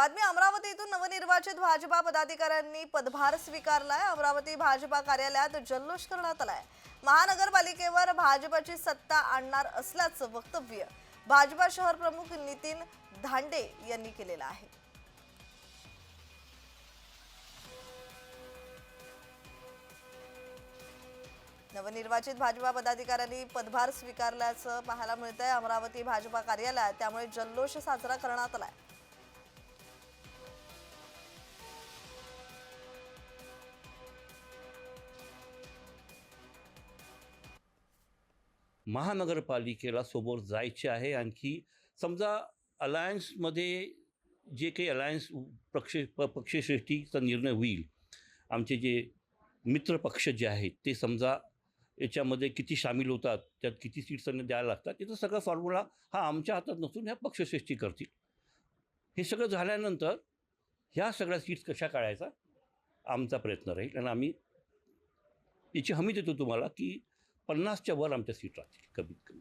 बातमी अमरावतीतून नवनिर्वाचित भाजपा पदाधिकाऱ्यांनी पदभार स्वीकारलाय. अमरावती भाजपा कार्यालयात जल्लोष करण्यात आलाय. महानगरपालिकेवर भाजपची सत्ता आणणार असल्याचं वक्तव्य भाजपा शहर प्रमुख नितीन धांडे यांनी केलेलं आहे. नवनिर्वाचित भाजपा पदाधिकाऱ्यांनी पदभार स्वीकारल्याचं पाहायला मिळतंय. अमरावती भाजपा कार्यालयात त्यामुळे जल्लोष साजरा करण्यात आलाय. महानगरपालिकेला समोर जायचे आहे. आणखी समजा अलायन्समध्ये जे काही अलायन्स पक्ष प पक्षश्रेष्ठीचा निर्णय होईल आमचे जे मित्र पक्ष जे आहेत ते समजा याच्यामध्ये किती सामील होतात त्यात किती सीट्स त्यांना द्यायला लागतात याचा सगळा फॉर्म्युला हा आमच्या हातात नसून ह्या पक्षश्रेष्ठी करतील. हे सगळं झाल्यानंतर ह्या सगळ्या सीट्स कशा काढायचा? आमचा प्रयत्न राहील. आणि आम्ही याची हमी देतो तुम्हाला की पन्नासच्या वर आमच्या सीट राहतील कमीत कमी